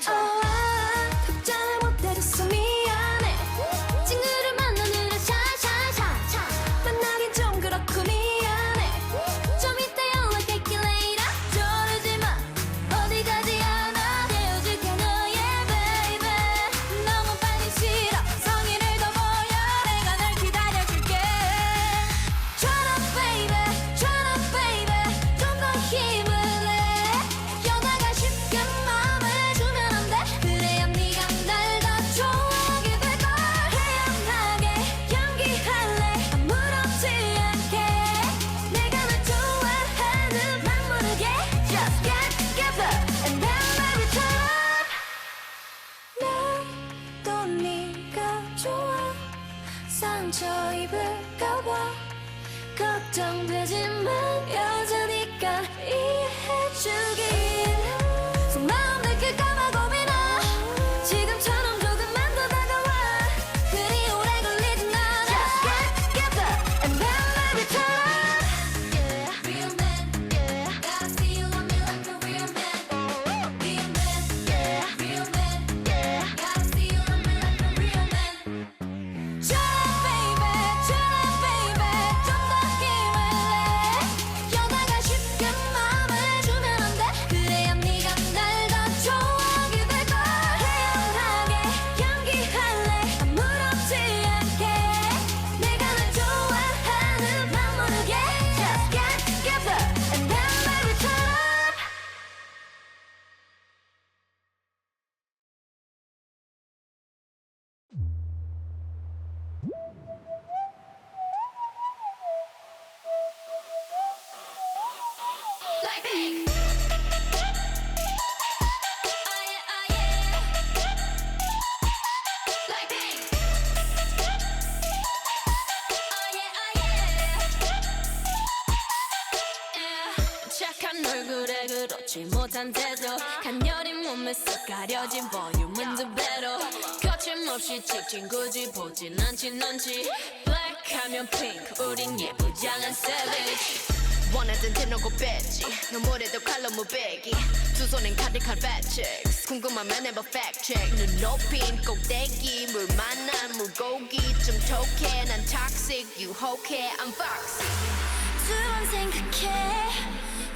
좋아 걱정 입을까봐 걱정되지만 여자니까 이해해주길. 아르헨티나 고배지. 너무래도 칼로 무배기. 두 손엔 카디칼 배치스 궁금하면 해봐 팩트체크 눈높인 꼭대기 물 만난 물고기. 좀 톡해 난 toxic 유혹해 I'm foxy. 두번 생각해.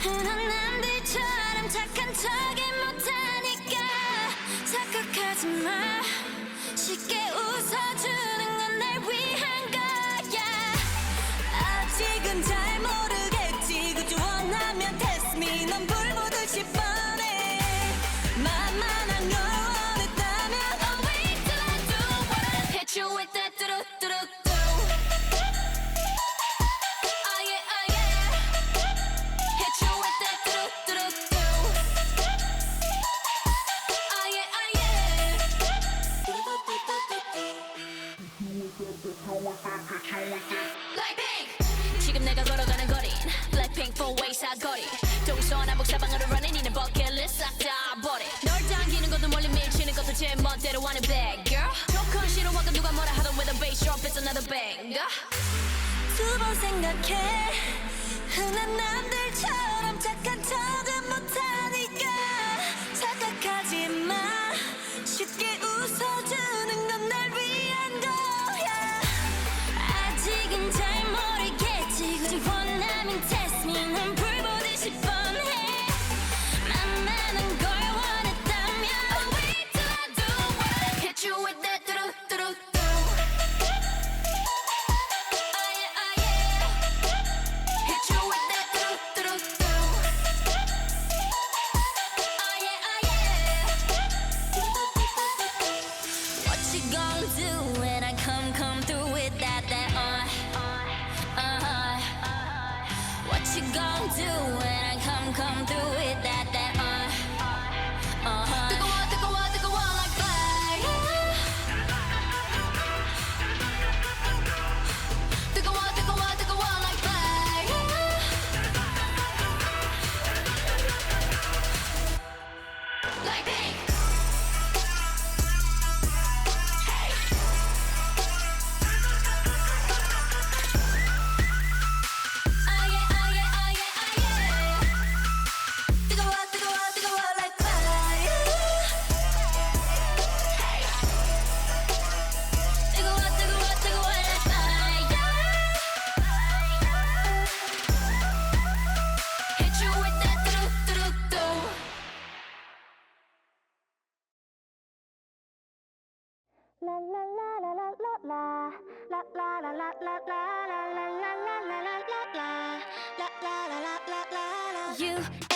흔한 남들처럼 착한 척이 못하니까. 착각하지 마. 쉽게 웃어주는 건 날 위한 거 사거리. 동서나 북사방으로 running 이는 버킷리스트 싹다 버리 널 당기는 것도 멀리 밀치는 것도 제 멋대로 하는 bad girl. 조건 싫어 와가 누가 뭐라 하던 with a bass drop it's another banger. 두번 생각해. 흔한 남들처럼. do when I come, come through? You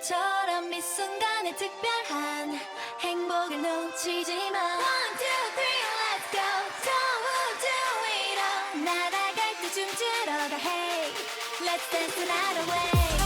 이처럼 이 순간의 특별한 행복을 놓치지 마 One, two, three, let's go Don't we'll do it all 날아갈 때 춤추러 가 Hey, let's dance the night away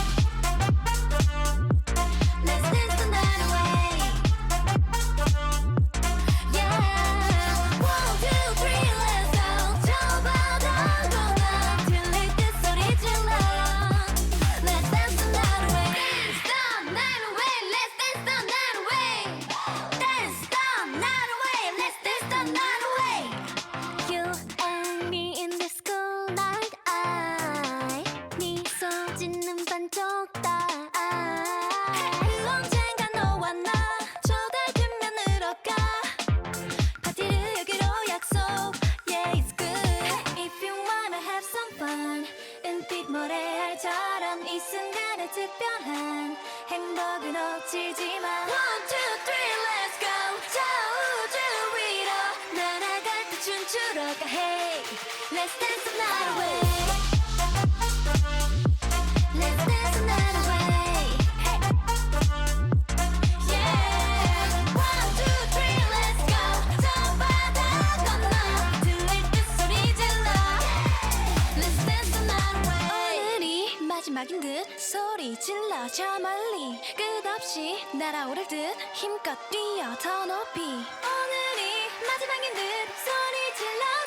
One, two, three, let's go. 저 우주 위로 날아갈 때 춤추러 가. Hey, let's dance the night away. Let's dance the night away. Hey. Yeah. One, two, three, let's go. 저 바다 건너. 들릴 질러. Let's dance the night away. 오늘이 마지막인 듯. 질러져 멀리. 끝없이 날아오를 듯 힘껏 뛰어 더 높이. 오늘이 마지막인 듯 소리 질러.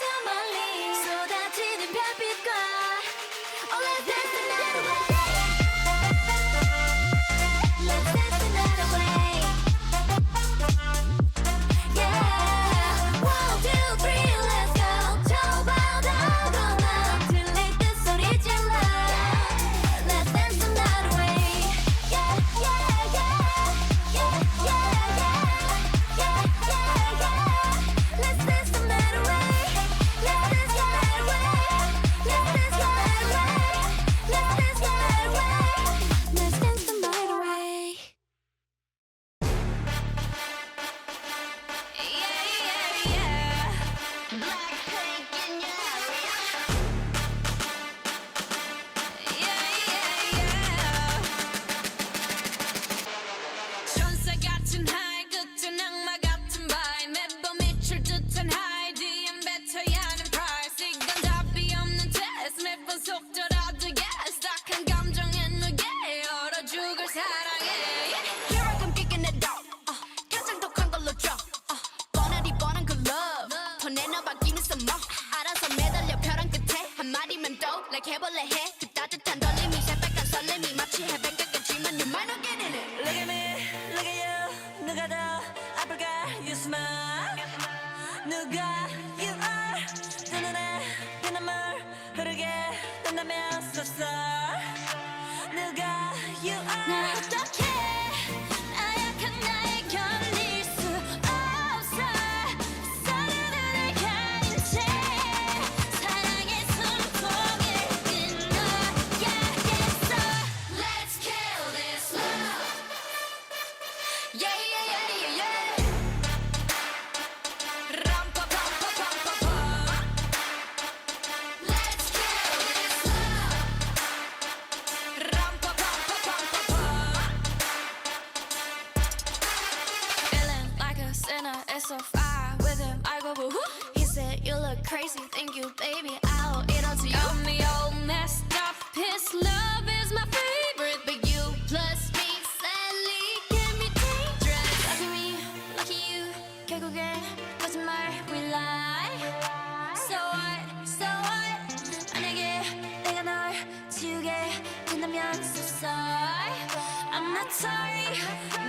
Not sorry.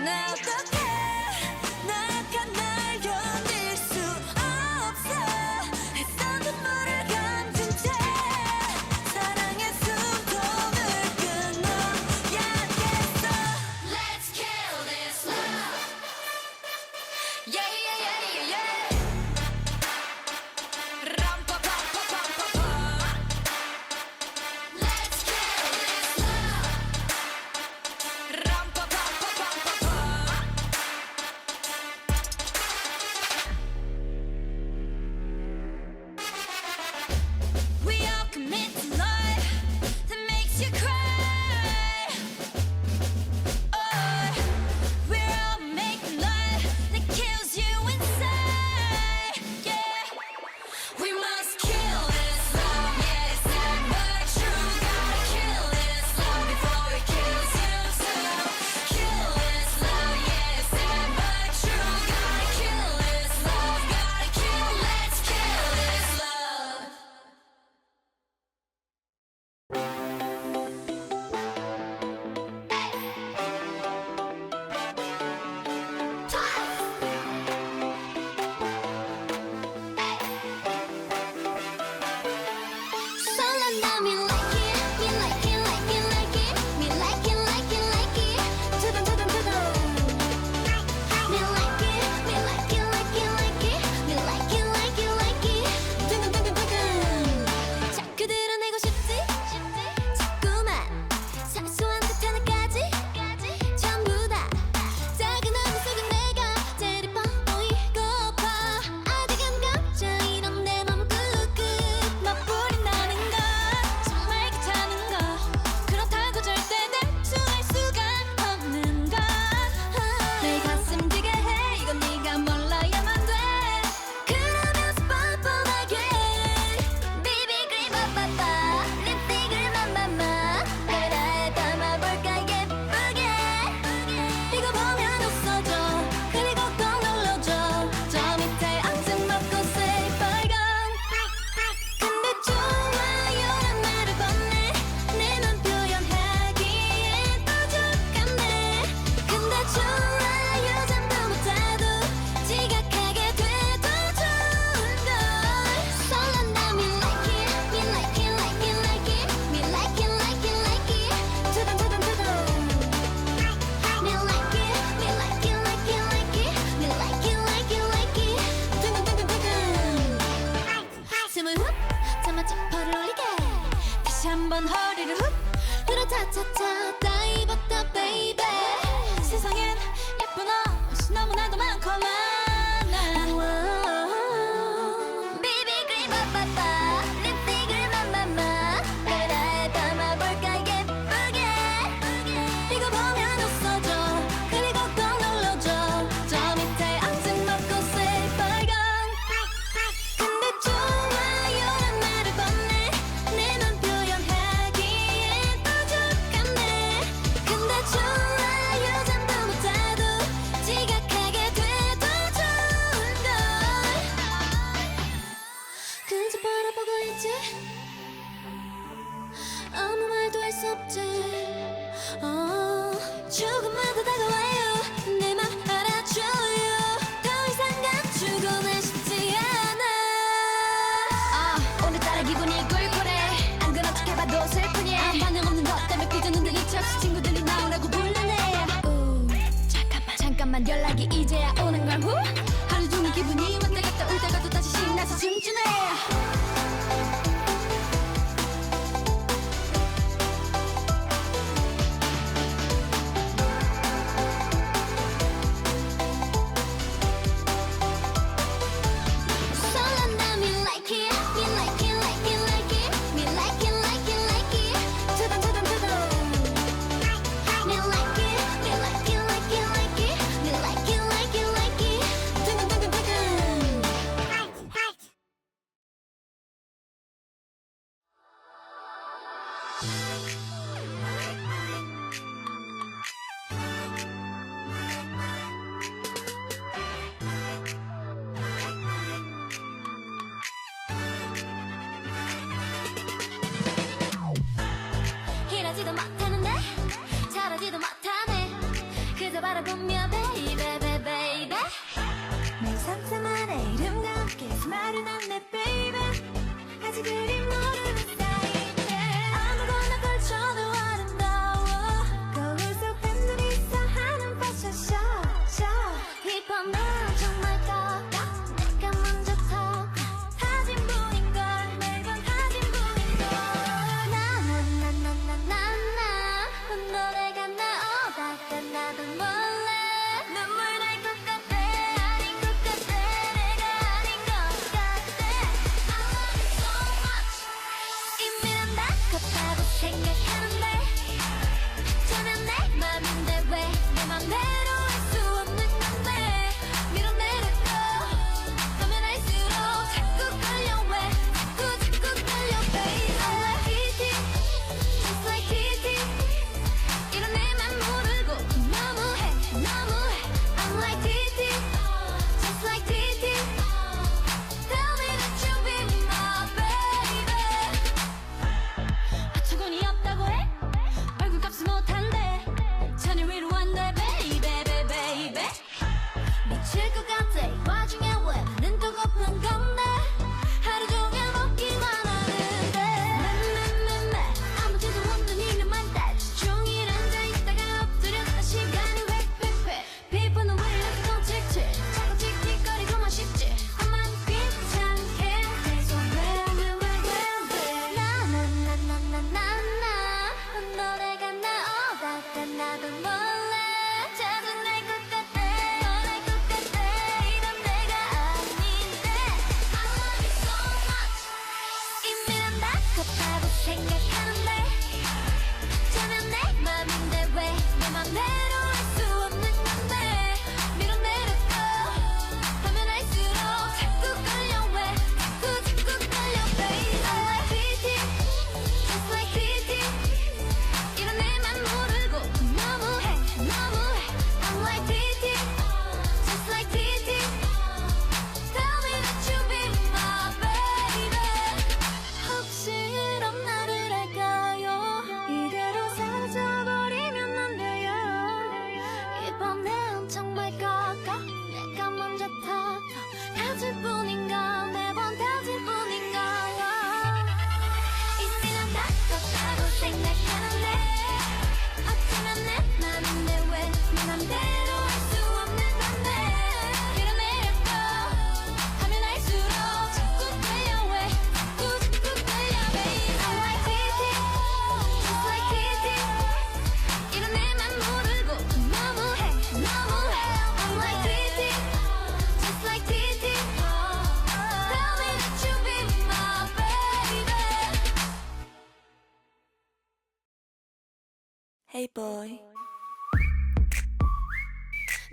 나 어떡해? 나약한 날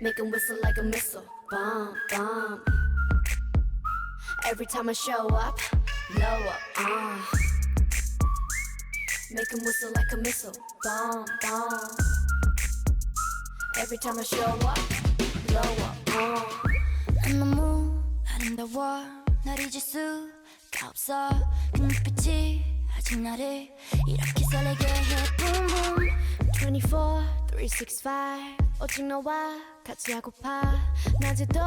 Make him whistle like a missile. Bomb, bomb. Every time I show up, blow up. Uh. Make him whistle like a missile. Bomb, bomb. Every time I show up, blow up. Uh. In the moon, out in the war, 날 잊을 수가 없어. 그 눈빛이 아직 나를 이렇게 설레게 해. Boom, boom. 24, 365. 오직 너와 같이 하고파. 낮에도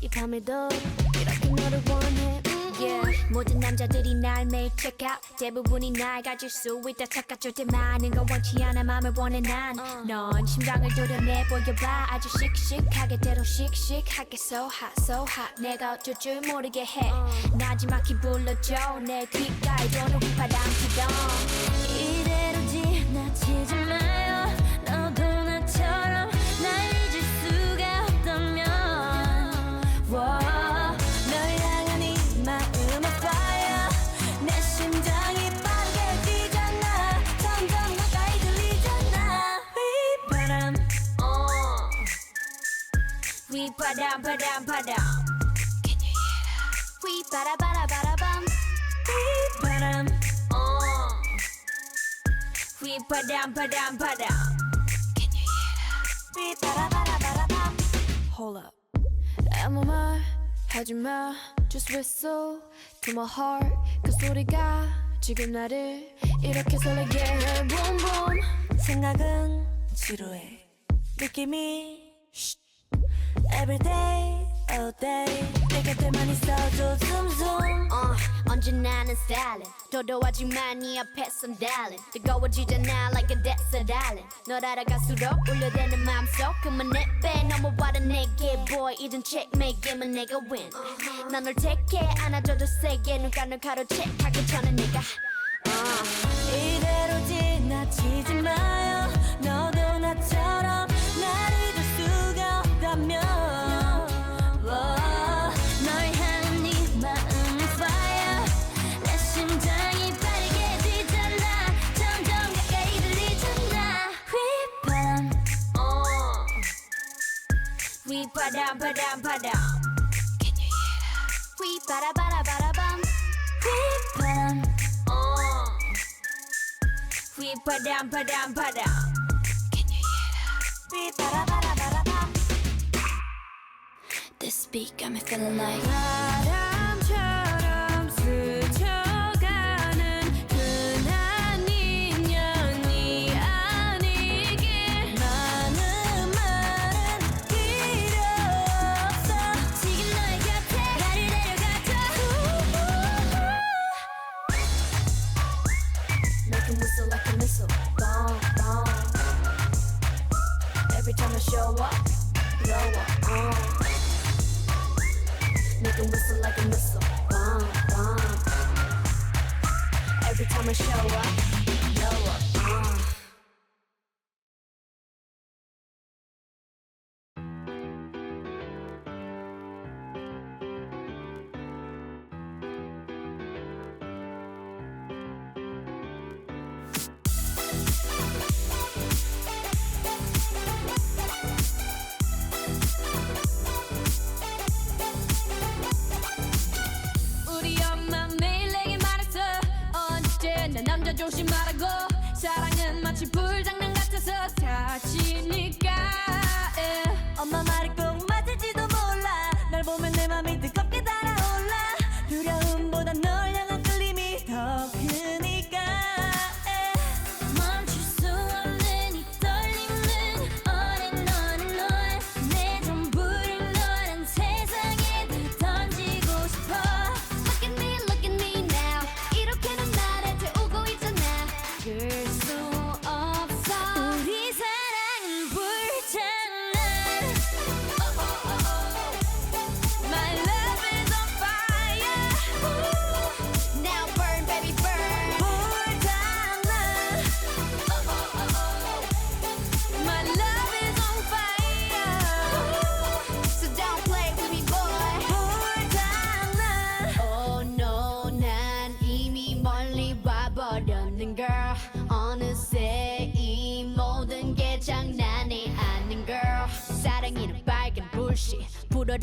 이 밤에도 이렇게 너를 원해. 음, 음. Yeah. 모든 남자들이 날 매일 check out. 대부분이 날 가질 수 있다 착각 절대 많은 건 원치 않아 맘을 원해. 난넌 어. uh. 심장을 도려내 보여봐. 아주 씩씩하게 때로 씩씩하게 so hot so hot. 내가 어쩔 줄 모르게 해. 어. uh. 나지막히 불러줘. 내 귓가에 도는 바람 기동. 이대로 지나치지 마 바람 바람 바람 휘바라바라바라밤 휘바람 휘바람 바람 바람 휘바라바라바라밤 Hold up. 아무 말 하지 마 Just whistle to my heart 그 소리가 지금 나를 이렇게 설레게 해. Boom boom. 생각은 지루해. 느낌이 Every day, all day. 내 곁에만 있어줘, zoom zoom. 어, 언제나는 stylin 도도하지만 네 앞에선 darling. 뜨거워지잖아 like a desert island. 널 알아갈수록 울려대는 맘속. 그만 내빼 넘어와라 내게 boy. 이젠 checkmate 게임은 내가 win. 난널 택해 안아줘도 세게. 눈가를 가로채 하기 전에 내가 이대로 지나치지 마요. 너도 휘바람 바람 바람 휘바라바라바라밤 휘바람 휘바람 바람 바람 휘바라바라바라밤. This beat got me feeling like 바람 show up Blow up, uh Make a whistle like a missile Bomb, bomb. Every time I show up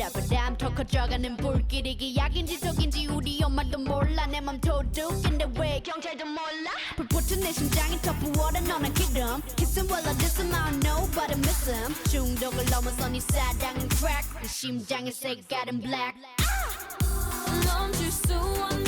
바람 더 커져가는 불길이 기약인지 속인지 우리 엄마도 몰라 내 맘 도둑인데 왜 경찰도 몰라? 불붙은 내 심장이 더 부어라 너는 기름. Kiss him while I diss him I don't know but I miss him. 중독을 넘어선 이 사랑은 crack. 내 심장의 색깔은 black. 멈출 수 없는